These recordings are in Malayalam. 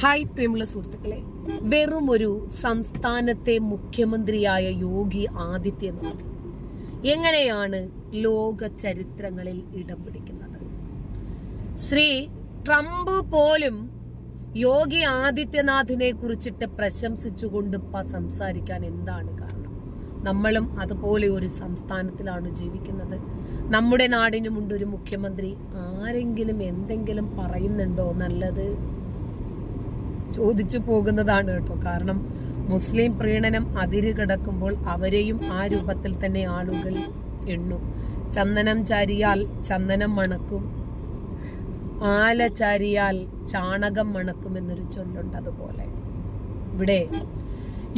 ഹായ് പ്രിയമുള്ള സുഹൃത്തുക്കളെ. വെറും ഒരു സംസ്ഥാനത്തെ മുഖ്യമന്ത്രിയായ യോഗി ആദിത്യനാഥ് എങ്ങനെയാണ് ലോക ചരിത്രങ്ങളിൽ ഇടം പിടിക്കുന്നത്? ശ്രീ ട്രംപ് പോലും യോഗി ആദിത്യനാഥിനെ കുറിച്ചിട്ട് പ്രശംസിച്ചുകൊണ്ട് സംസാരിക്കാൻ എന്താണ് കാരണം? നമ്മളും അതുപോലെ ഒരു സംസ്ഥാനത്തിലാണ് ജീവിക്കുന്നത്. നമ്മുടെ നാടിനുമുണ്ട് ഒരു മുഖ്യമന്ത്രി. ആരെങ്കിലും എന്തെങ്കിലും പറയുന്നുണ്ടോ നല്ലത്? ചോദിച്ചു പോകുന്നതാണ് കേട്ടോ. കാരണം മുസ്ലിം പ്രീണനം അതിര് കിടക്കുമ്പോൾ അവരെയും ആ രൂപത്തിൽ തന്നെ ആളുകൾ എണ്ണും. ചന്ദനം ചാരിയാൽ ചന്ദനം മണക്കും. ആല ചാരിയാൽ ചാണകം മണക്കും എന്നൊരു ചൊല്ലുണ്ട് അതുപോലെ. ഇവിടെ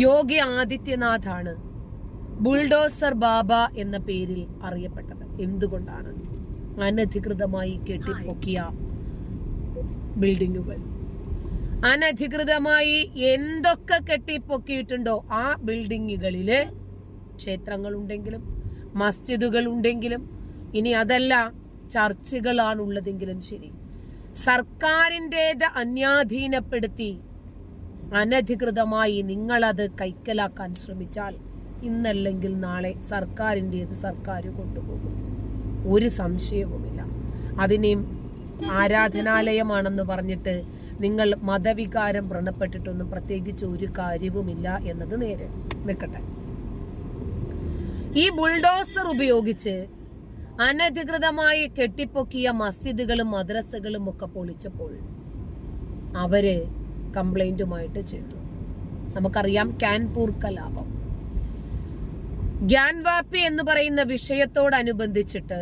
യോഗി ആദിത്യനാഥാണ് ബുൾഡോസർ ബാബ എന്ന പേരിൽ അറിയപ്പെട്ടത്. എന്തുകൊണ്ടാണ്? അനധികൃതമായി കെട്ടിപ്പൊക്കിയ ബിൽഡിങ്ങുകൾ. അനധികൃതമായി എന്തൊക്കെ കെട്ടിപ്പൊക്കിയിട്ടുണ്ടോ ആ ബിൽഡിങ്ങുകളിൽ ക്ഷേത്രങ്ങളുണ്ടെങ്കിലും മസ്ജിദുകൾ ഉണ്ടെങ്കിലും ഇനി അതല്ല ചർച്ചുകളാണുള്ളതെങ്കിലും ശരി. സർക്കാരിന്റെത് അന്യാധീനപ്പെടുത്തി അനധികൃതമായി നിങ്ങളത് കൈക്കലാക്കാൻ ശ്രമിച്ചാൽ ഇന്നല്ലെങ്കിൽ നാളെ സർക്കാരിന്റെത് സർക്കാർ കൊണ്ടുപോകും. ഒരു സംശയവുമില്ല. അതിനെയും ആരാധനാലയമാണെന്ന് പറഞ്ഞിട്ട് നിങ്ങൾ മതവികാരം വ്രണപ്പെട്ടിട്ടൊന്നും പ്രത്യേകിച്ച് ഒരു കാര്യവുമില്ല എന്നത് നേരെ നിൽക്കട്ടെ. ഈ ബുൾഡോസർ ഉപയോഗിച്ച് അനധികൃതമായി കെട്ടിപ്പൊക്കിയ മസ്ജിദുകളും മദ്രസകളും ഒക്കെ പൊളിച്ചപ്പോൾ അവർ കംപ്ലൈന്റുമായിട്ട് ചെയ്തു. നമുക്കറിയാം കാൻപൂർ കലാപം ഗ്യാൻവാപ്പി എന്ന് പറയുന്ന വിഷയത്തോടനുബന്ധിച്ചിട്ട്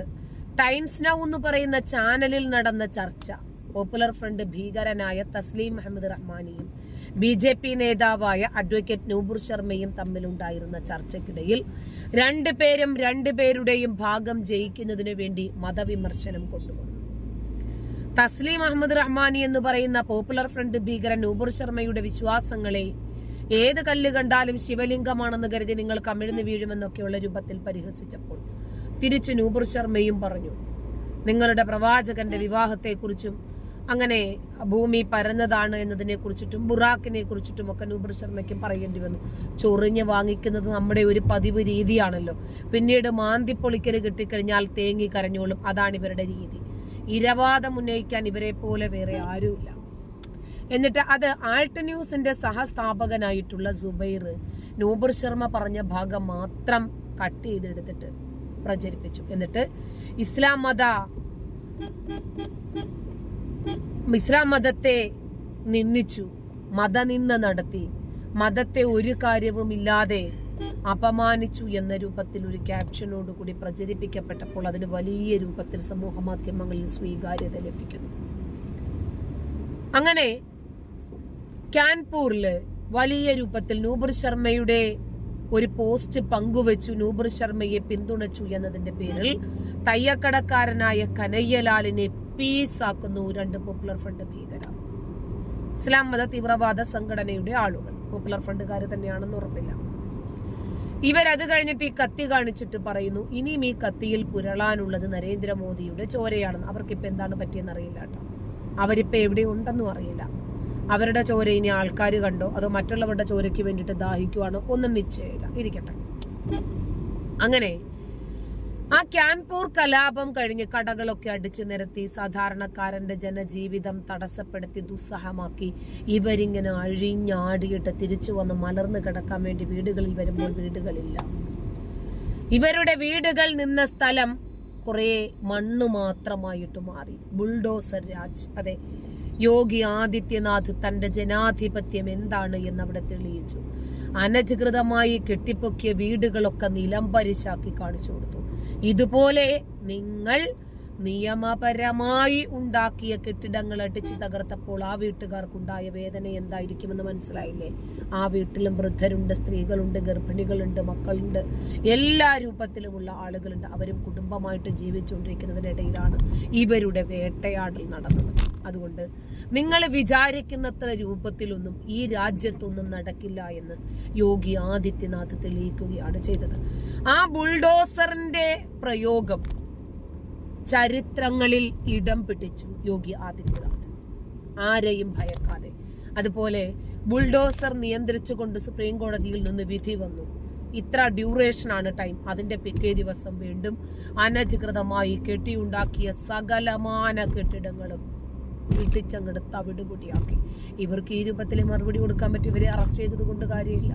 ടൈംസ് നൗ എന്ന് പറയുന്ന ചാനലിൽ നടന്ന ചർച്ച പോപ്പുലർ ഫ്രണ്ട് ഭീകരനായ തസ്ലീം അഹമ്മദ് റഹ്മാനിയും ബി ജെ പി നേതാവായ അഡ്വക്കേറ്റ് നൂബുർ ശർമ്മയും തമ്മിലുണ്ടായിരുന്ന ചർച്ചയ്ക്കിടയിൽ രണ്ടുപേരും രണ്ടുപേരുടെയും ഭാഗം ജയിക്കുന്നതിനു വേണ്ടി മതവിമർശനം കൊണ്ടുവന്നു. തസ്ലീം അഹമ്മദ് റഹ്മാനി എന്ന് പറയുന്ന പോപ്പുലർ ഫ്രണ്ട് ഭീകരൻ നൂബുർ ശർമ്മയുടെ വിശ്വാസങ്ങളെ ഏത് കല്ല് കണ്ടാലും ശിവലിംഗമാണെന്ന് കരുതി നിങ്ങൾ കമിഴ്ന്നു വീഴുമെന്നൊക്കെയുള്ള രൂപത്തിൽ പരിഹസിച്ചപ്പോൾ തിരിച്ചു നൂബുർ ശർമ്മയും പറഞ്ഞു നിങ്ങളുടെ പ്രവാചകന്റെ വിവാഹത്തെക്കുറിച്ചും അങ്ങനെ ഭൂമി പരന്നതാണ് എന്നതിനെ കുറിച്ചിട്ടും ബുറാക്കിനെ കുറിച്ചിട്ടും ഒക്കെ നൂബർ ശർമ്മയ്ക്കും പറയേണ്ടി വന്നു. ചൊറിഞ്ഞ് വാങ്ങിക്കുന്നത് നമ്മുടെ ഒരു പതിവ് രീതിയാണല്ലോ. പിന്നീട് മാന്തിപ്പൊളിക്കൽ കിട്ടിക്കഴിഞ്ഞാൽ തേങ്ങി കരഞ്ഞോളും. അതാണ് ഇവരുടെ രീതി. ഇരവാദം ഉന്നയിക്കാൻ ഇവരെ പോലെ വേറെ ആരുമില്ല. എന്നിട്ട് അത് ആൾട്ട് ന്യൂസിന്റെ സഹസ്ഥാപകനായിട്ടുള്ള സുബൈർ നൂബർ ശർമ്മ പറഞ്ഞ ഭാഗം മാത്രം കട്ട് ചെയ്തെടുത്തിട്ട് പ്രചരിപ്പിച്ചു. എന്നിട്ട് ഇസ്ലാം മത ഇസ്ലാം മതത്തെ നിന്ദിച്ചു മതനിന്ദ നടത്തി. മതത്തെ ഒരു കാര്യവുമില്ലാതെ അപമാനിച്ചു എന്ന രൂപത്തിൽ ഒരു ക്യാപ്ഷനോട് കൂടി പ്രചരിപ്പിക്കപ്പെട്ടപ്പോൾ അതിന് വലിയ രൂപത്തിൽ സമൂഹ മാധ്യമങ്ങളിൽ സ്വീകാര്യത ലഭിക്കുന്നു. അങ്ങനെ കാൻപൂരിൽ വലിയ രൂപത്തിൽ നൂബർ ശർമ്മയുടെ ഒരു പോസ്റ്റ് പങ്കുവച്ചു നൂബർ ശർമ്മയെ പിന്തുണച്ചു എന്നതിന്റെ പേരിൽ തയ്യക്കടക്കാരനായ കനയ്യലാലിനെ പീസാക്കുന്നു രണ്ട് പോപ്പുലർ ഫ്രണ്ട് ഭീകരർ. ഇസ്ലാം മത തീവ്രവാദ സംഘടനയുടെ ആളുകൾ. പോപ്പുലർ ഫ്രണ്ടുകാർ തന്നെയാണെന്ന് ഉറപ്പില്ല. ഇവരത് കഴിഞ്ഞിട്ട് ഈ കത്തി കാണിച്ചിട്ട് പറയുന്നു ഇനിയും ഈ കത്തിയിൽ പുരളാനുള്ളത് നരേന്ദ്രമോദിയുടെ ചോരയാണെന്ന്. അവർക്കിപ്പോ എന്താണ് പറ്റിയെന്ന് അറിയില്ല കേട്ടോ. അവരിപ്പോ എവിടെ ഉണ്ടെന്നും അറിയില്ല. അവരുടെ ചോര ഇനി ആൾക്കാർ കണ്ടോ? അതോ മറ്റുള്ളവരുടെ ചോരയ്ക്ക് വേണ്ടിയിട്ട് ദാഹിക്കുവാണോ? ഒന്നും നിശ്ചയമില്ല. ഇരിക്കട്ടെ. അങ്ങനെ ആ ക്യാൻപൂർ കലാപം കഴിഞ്ഞ് കടകളൊക്കെ അടിച്ചു നിരത്തി സാധാരണക്കാരന്റെ ജനജീവിതം തടസ്സപ്പെടുത്തി ദുസ്സഹമാക്കി. ഇവരിങ്ങനെ അഴിഞ്ഞാടിയിട്ട് തിരിച്ചു വന്ന് മലർന്നു കിടക്കാൻ വേണ്ടി വീടുകളിൽ വരുമ്പോൾ വീടുകളില്ല. ഇവരുടെ വീടുകൾ നിന്ന സ്ഥലം കുറെ മണ്ണ് മാത്രമായിട്ട് മാറി. ബുൾഡോസർ രാജ് അതെ യോഗി ആദിത്യനാഥ് തന്റെ ജനാധിപത്യം എന്താണ് എന്ന് അവിടെ തെളിയിച്ചു. അനധികൃതമായി കെട്ടിപ്പൊക്കിയ വീടുകളൊക്കെ നിലംപരിശാക്കി കാണിച്ചു കൊടുത്തു. ഇതുപോലെ നിങ്ങൾ നിയമപരമായി ഉണ്ടാക്കിയ കെട്ടിടങ്ങൾ അടിച്ചു തകർത്തപ്പോൾ ആ വീട്ടുകാർക്കുണ്ടായ വേദന എന്തായിരിക്കുമെന്ന് മനസ്സിലായില്ലേ? ആ വീട്ടിലും വൃദ്ധരുണ്ട് സ്ത്രീകളുണ്ട് ഗർഭിണികളുണ്ട് മക്കളുണ്ട്. എല്ലാ രൂപത്തിലുമുള്ള ആളുകളുണ്ട്. അവരും കുടുംബമായിട്ട് ജീവിച്ചുകൊണ്ടിരിക്കുന്നതിനിടയിലാണ് ഇവരുടെ വേട്ടയാടൽ നടന്നത്. അതുകൊണ്ട് നിങ്ങൾ വിചാരിക്കുന്നത്ര രൂപത്തിലൊന്നും ഈ രാജ്യത്തൊന്നും നടക്കില്ല എന്ന് യോഗി ആദിത്യനാഥ് തെളിയിക്കുകയാണ് ചെയ്തത്. ആ ബുൾഡോസറിന്റെ പ്രയോഗം ചരിത്രങ്ങളിൽ ഇടം പിടിച്ചു യോഗി ആദിത്യനാഥ്. ആരെയും ഭയക്കാതെ. അതുപോലെ ബുൾഡോസർ നിയന്ത്രിച്ചുകൊണ്ട് സുപ്രീം കോടതിയിൽ നിന്ന് വിധി വന്നു. ഇത്ര ഡ്യൂറേഷനാണ് ടൈം. അതിന്റെ പിറ്റേ ദിവസം വീണ്ടും അനധികൃതമായി കെട്ടിയുണ്ടാക്കിയ സകലമാന കെട്ടിടങ്ങളും വീട്ടിച്ചങ്ങട് തവിടുപൊടിയാക്കി. ഇവർക്ക് ഈ രൂപത്തിൽ മറുപടി കൊടുക്കാൻ പറ്റും ഇവരെ അറസ്റ്റ് ചെയ്തത് കൊണ്ട് കാര്യമില്ല.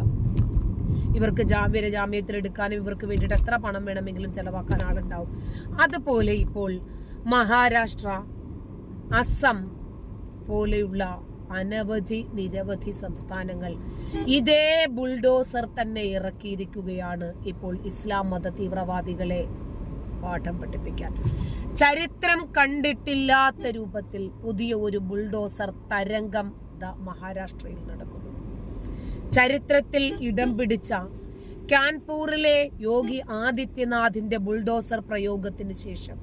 ഇവർക്ക് ജാമ്യ ജാമ്യത്തിൽ എടുക്കാനും ഇവർക്ക് വേണ്ടിയിട്ട് എത്ര പണം വേണമെങ്കിലും ചെലവാക്കാൻ ആളുണ്ടാവും. അതുപോലെ ഇപ്പോൾ മഹാരാഷ്ട്ര അസം പോലെയുള്ള അനവധി നിരവധി സംസ്ഥാനങ്ങൾ ഇതേ ബുൾഡോസർ തന്നെ ഇറക്കിയിരിക്കുകയാണ് ഇപ്പോൾ ഇസ്ലാം മത തീവ്രവാദികളെ പാഠം പഠിപ്പിക്കാൻ. ചരിത്രം കണ്ടിട്ടില്ലാത്ത രൂപത്തിൽ പുതിയ ഒരു ബുൾഡോസർ തരംഗം മഹാരാഷ്ട്രയിൽ നടക്കുന്നു. ചരിത്രത്തിൽ ഇടം പിടിച്ച കാൻപൂറിലെ യോഗി ആദിത്യനാഥിന്റെ ബുൾഡോസർ പ്രയോഗത്തിന് ശേഷം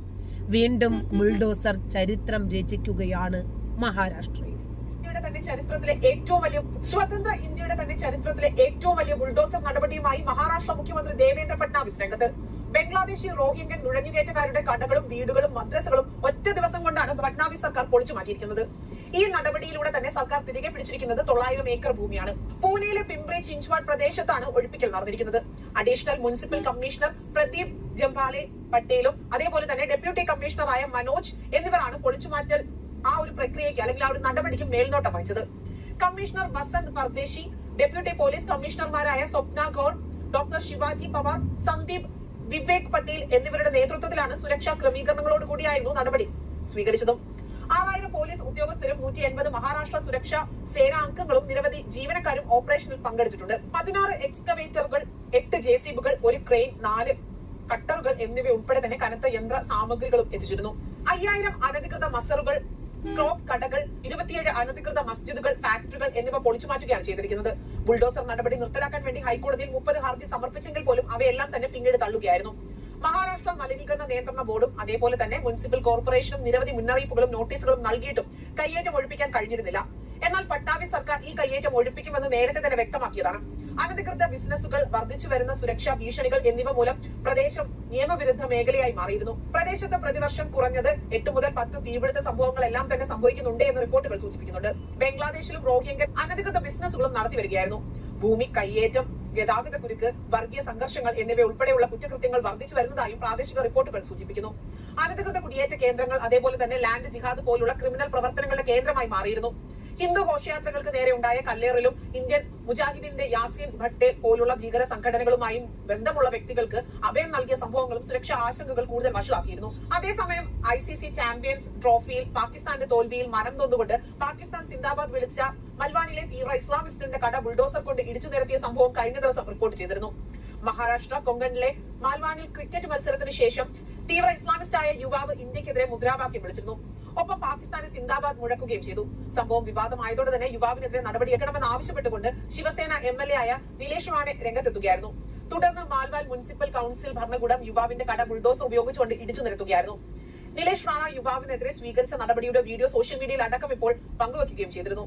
വീണ്ടും ബുൾഡോസർ ചരിത്രം രചിക്കുകയാണ് മഹാരാഷ്ട്രയിൽ. ഇന്ത്യയുടെ തന്നെ ചരിത്രത്തിലെ ഏറ്റവും വലിയ സ്വതന്ത്ര ഇന്ത്യയുടെ തന്നെ ചരിത്രത്തിലെ ഏറ്റവും വലിയ ബുൾഡോസർ നടപടിയുമായി മഹാരാഷ്ട്ര മുഖ്യമന്ത്രി ദേവേന്ദ്ര ഫട്നാവിസ് രംഗത്ത്. ബംഗ്ലാദേശി റോഹിംഗ്യൻ നുഴഞ്ഞുകയറ്റക്കാരുടെ കടകളും വീടുകളും മദ്രസകളും ഒറ്റ ദിവസം കൊണ്ടാണ് ഫട്നാവിസ് സർക്കാർ പൊളിച്ചു മാറ്റിയിരിക്കുന്നത്. ഈ നടപടിയിലൂടെ തന്നെ സർക്കാർ തിരികെ പിടിച്ചിരിക്കുന്നത് തൊള്ളായിരം ഏക്കർ ഭൂമിയാണ്. പൂനെയിലെ പിംപ്രി ചിഞ്ച്വാഡ് പ്രദേശത്താണ് ഒഴിപ്പിക്കൽ നടന്നിരിക്കുന്നത്. Additional municipal commissioner Pradeep Jambhale പട്ടേലും അതേപോലെ തന്നെ ഡെപ്യൂട്ടി കമ്മീഷണറായ മനോജ് എന്നിവരാണ് പൊളിച്ചുമാറ്റൽ ആ ഒരു പ്രക്രിയയ്ക്ക് അല്ലെങ്കിൽ ആ ഒരു നടപടിക്ക് മേൽനോട്ടം വഹിച്ചത്. Commissioner Basant Pardeshi deputy police കമ്മീഷണർമാരായ സ്വപ്ന ഗൌർ ഡോക്ടർ ശിവാജി പവാർ സന്ദീപ് വിവേക് പട്ടേൽ എന്നിവരുടെ നേതൃത്വത്തിലാണ് സുരക്ഷാ ക്രമീകരണങ്ങളോടുകൂടിയായിരുന്നു നടപടി സ്വീകരിച്ചതും. ആറായിരം പോലീസ് ഉദ്യോഗസ്ഥരും നൂറ്റി എൺപത് മഹാരാഷ്ട്ര സുരക്ഷാ സേനാ അംഗങ്ങളും നിരവധി ജീവനക്കാരും ഓപ്പറേഷനിൽ പങ്കെടുത്തിട്ടുണ്ട്. പതിനാറ് എക്സ്കവേറ്ററുകൾ എട്ട് ജെ ഒരു ക്രെയിൻ നാല് കട്ടറുകൾ എന്നിവ ഉൾപ്പെടെ തന്നെ കനത്ത യന്ത്ര സാമഗ്രികളും എത്തിച്ചിരുന്നു. അയ്യായിരം അനധികൃത മസറുകൾ സ്ക്രോപ്പ് കടകൾ ഇരുപത്തിയേഴ് അനധികൃത മസ്ജിദുകൾ ഫാക്ടറികൾ എന്നിവ പൊളിച്ചുമാറ്റുകയാണ് ചെയ്തിരിക്കുന്നത്. ബുൾഡോസർ നടപടി നിർത്തലാക്കാൻ വേണ്ടി ഹൈക്കോടതിയിൽ മുപ്പത് ഹർജി സമർപ്പിച്ചെങ്കിൽ പോലും അവയെല്ലാം തന്നെ പിന്നീട് തള്ളുകയായിരുന്നു. മഹാരാഷ്ട്ര മലിനീകരണ നിയന്ത്രണ ബോർഡും അതേപോലെ തന്നെ മുനിസിപ്പൽ കോർപ്പറേഷനും നിരവധി മുന്നറിയിപ്പുകളും നോട്ടീസുകളും നൽകിയിട്ടും കയ്യേറ്റം ഒഴിപ്പിക്കാൻ കഴിഞ്ഞിരുന്നില്ല. എന്നാൽ പട്ടാവി സർക്കാർ ഈ കയ്യേറ്റം ഒഴിപ്പിക്കുമെന്ന് നേരത്തെ തന്നെ വ്യക്തമാക്കിയതാണ്. അനധികൃത ബിസിനസ്സുകൾ വർദ്ധിച്ചു വരുന്ന സുരക്ഷാ ഭീഷണികൾ എന്നിവ മൂലം പ്രദേശം നിയമവിരുദ്ധ മേഖലയായി മാറിയിരുന്നു. പ്രദേശത്ത് പ്രതിവർഷം കുറഞ്ഞത് എട്ട് മുതൽ പത്ത് തീപിടുത്ത സംഭവങ്ങൾ എല്ലാം തന്നെ സംഭവിക്കുന്നുണ്ട് എന്ന് റിപ്പോർട്ടുകൾ സൂചിപ്പിക്കുന്നുണ്ട്. ബംഗ്ലാദേശിലും റോഹിംഗ്യൻ അനധികൃത ബിസിനസ്സുകളും നടത്തി വരികയായിരുന്നു. ഭൂമി കയ്യേറ്റം ഗതാഗത കുരുക്ക് വർഗീയ സംഘർഷങ്ങൾ എന്നിവ ഉൾപ്പെടെയുള്ള കുറ്റകൃത്യങ്ങൾ വർദ്ധിച്ചു വരുന്നതായും പ്രാദേശിക റിപ്പോർട്ടുകൾ സൂചിപ്പിക്കുന്നു. അനധികൃത കുടിയേറ്റ കേന്ദ്രങ്ങൾ അതേപോലെ തന്നെ ലാൻഡ് ജിഹാദ് പോലുള്ള ക്രിമിനൽ പ്രവർത്തനങ്ങളുടെ കേന്ദ്രമായി മാറിയിരുന്നു. ഹിന്ദു ഘോഷയാത്രകൾക്ക് നേരെ ഉണ്ടായ കല്ലേറിലും ഇന്ത്യൻ മുജാഹിദിന്റെ യാസീൻ ഭട്ടെ പോലുള്ള ഭീകര സംഘടനകളുമായും ബന്ധമുള്ള വ്യക്തികൾക്ക് അഭയം നൽകിയ സംഭവങ്ങളും സുരക്ഷാ ആശങ്കകൾ കൂടുതൽ വഷളാക്കിയിരുന്നു. അതേസമയം ഐ സി സി ചാമ്പ്യൻസ് ട്രോഫിയിൽ പാകിസ്ഥാന്റെ തോൽവിയിൽ മനം നൊന്നുകൊണ്ട് പാകിസ്ഥാൻ സിന്ദാബാദ് വിളിച്ച മൽവാനിലെ തീവ്ര ഇസ്ലാമിസ്റ്റിന്റെ കട ബുൾഡോസർ കൊണ്ട് ഇടിച്ചു നിരത്തിയ സംഭവം കഴിഞ്ഞ ദിവസം റിപ്പോർട്ട് ചെയ്തിരുന്നു. മഹാരാഷ്ട്ര കൊങ്കണിലെ മാൽവാനിൽ ക്രിക്കറ്റ് മത്സരത്തിന് ശേഷം തീവ്ര ആയ യുവാവ് ഇന്ത്യക്കെതിരെ മുദ്രാവാക്യം വിളിച്ചിരുന്നു. ഒപ്പം പാകിസ്ഥാന് സിന്ദാബാദ് മുഴക്കുകയും ചെയ്തു. സംഭവം വിവാദമായതോടെ തന്നെ യുവാവിനെതിരെ നടപടിയെടുക്കണമെന്ന് ആവശ്യപ്പെട്ടുകൊണ്ട് ശിവസേന എം എൽ എ ആയ നിലേഷ് റാണെ രംഗത്തെത്തുകയായിരുന്നു. തുടർന്ന് മാൽവാൽ മുനിസിപ്പൽ കൌൺസിൽ ഭരണകൂടം യുവാവിന്റെ കട ബുൾഡോസർ ഉപയോഗിച്ചുകൊണ്ട് ഇടിച്ചു നിരത്തുകയായിരുന്നു. നിലേഷ് റാണ യുവാവിനെതിരെ സ്വീകരിച്ച നടപടിയുടെ വീഡിയോ സോഷ്യൽ മീഡിയയിൽ അടക്കം ഇപ്പോൾ പങ്കുവയ്ക്കുകയും ചെയ്തിരുന്നു.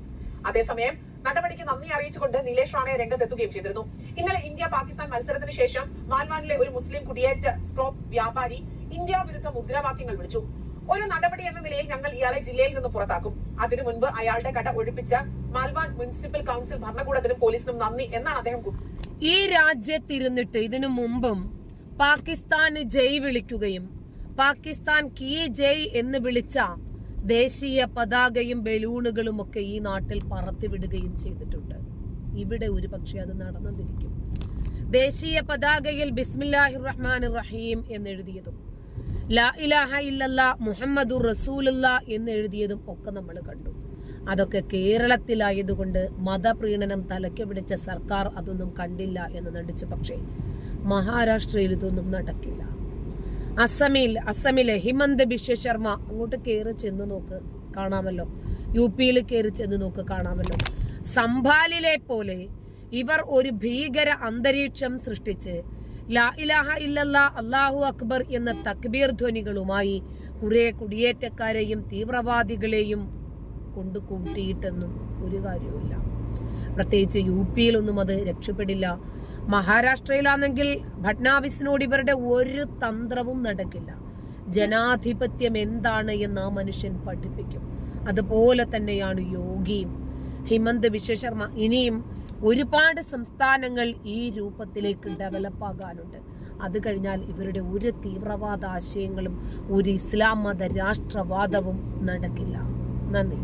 അതേസമയം നടപടിക്ക് നന്ദി അറിയിച്ചുകൊണ്ട് നിലേഷ് റാണയെ രംഗത്തെത്തുകയും ചെയ്തിരുന്നു. ഇന്നലെ ഇന്ത്യ പാകിസ്ഥാൻ മത്സരത്തിന് ശേഷം മാൽവാനിലെ ഒരു മുസ്ലിം കുടിയേറ്റ സ്ക്രോപ്പ് വ്യാപാരി ഇന്ത്യ വിരുദ്ധ മുദ്രാവാക്യങ്ങൾ വിളിച്ചു. ഒരു നടപടി എന്ന നിലയിൽ ഞങ്ങൾ ഇയാളെ ജില്ലയിൽ നിന്ന് പുറത്താക്കും. അതിനു മുൻപ് അയാളുടെ കട ഒഴിപ്പിച്ച മാൽവാൻ മുനിസിപ്പൽ കൌൺസിൽ ഭരണകൂടത്തിനും പോലീസിനും നന്ദി എന്നാണ് അദ്ദേഹം ഈ രാജ്യത്തിരുന്നിട്ട് ഇതിനു മുമ്പും പാകിസ്ഥാന് ജയ് വിളിക്കുകയും പാകിസ്ഥാൻ കീ ജയ് എന്ന് വിളിച്ച ദേശീയ പതാകയും ബലൂണുകളും ഒക്കെ ഈ നാട്ടിൽ പറത്തിവിടുകയും ചെയ്തിട്ടുണ്ട്. ഇവിടെ ഒരു പക്ഷേ അത് നടന്നിരിക്കും ദേശീയ പതാകയിൽ ബിസ്മില്ലാഹിർ റഹ്മാൻ റഹീം എന്നെഴുതിയതും ലാ ഇലാഹ ഇല്ലല്ലാ മുഹമ്മദുർ റസൂലുള്ള എന്ന് എഴുതിയതും ഒക്കെ നമ്മൾ കണ്ടു. അതൊക്കെ കേരളത്തിലായതുകൊണ്ട് മതപ്രീണനം തലയ്ക്ക് പിടിച്ച സർക്കാർ അതൊന്നും കണ്ടില്ല എന്ന് നടിച്ചു. പക്ഷേ മഹാരാഷ്ട്രയിൽ ഇതൊന്നും നടക്കില്ല. അസമിൽ അസമിലെ ഹിമന്ത് ബിശ്വ ശർമ്മ അങ്ങോട്ട് കയറി ചെന്ന് നോക്ക് കാണാമല്ലോ. യു പിയിൽ കയറി ചെന്ന് നോക്ക് കാണാമല്ലോ. സംഭാലിലെ പോലെ ഇവർ ഒരു ഭീകര അന്തരീക്ഷം സൃഷ്ടിച്ച് ലാ ഇലാഹ ഇല്ലല്ല അല്ലാഹു അക്ബർ എന്ന തക്ബീർ ധ്വനികളുമായി കുറെ കുടിയേറ്റക്കാരെയും തീവ്രവാദികളെയും കൊണ്ട് കൂട്ടിയിട്ടെന്നും ഒരു കാര്യവുമില്ല. പ്രത്യേകിച്ച് യു പിയിലൊന്നും അത് രക്ഷപ്പെടില്ല. മഹാരാഷ്ട്രയിലാണെങ്കിൽ ഭട്നാവിസിനോട് ഇവരുടെ ഒരു തന്ത്രവും നടക്കില്ല. ജനാധിപത്യം എന്താണ് എന്ന് ആ മനുഷ്യൻ പഠിപ്പിക്കും. അതുപോലെ തന്നെയാണ് യോഗിയും. ഹിമന്ത് വിശ്വശർമ്മ. ഇനിയും ഒരുപാട് സംസ്ഥാനങ്ങൾ ഈ രൂപത്തിലേക്ക് ഡെവലപ്പ് ആകാനുണ്ട് അത് കഴിഞ്ഞാൽ ഇവരുടെ ഒരു തീവ്രവാദ ആശയങ്ങളും ഒരു ഇസ്ലാം മത രാഷ്ട്രവാദവും നടക്കില്ല. നന്ദി.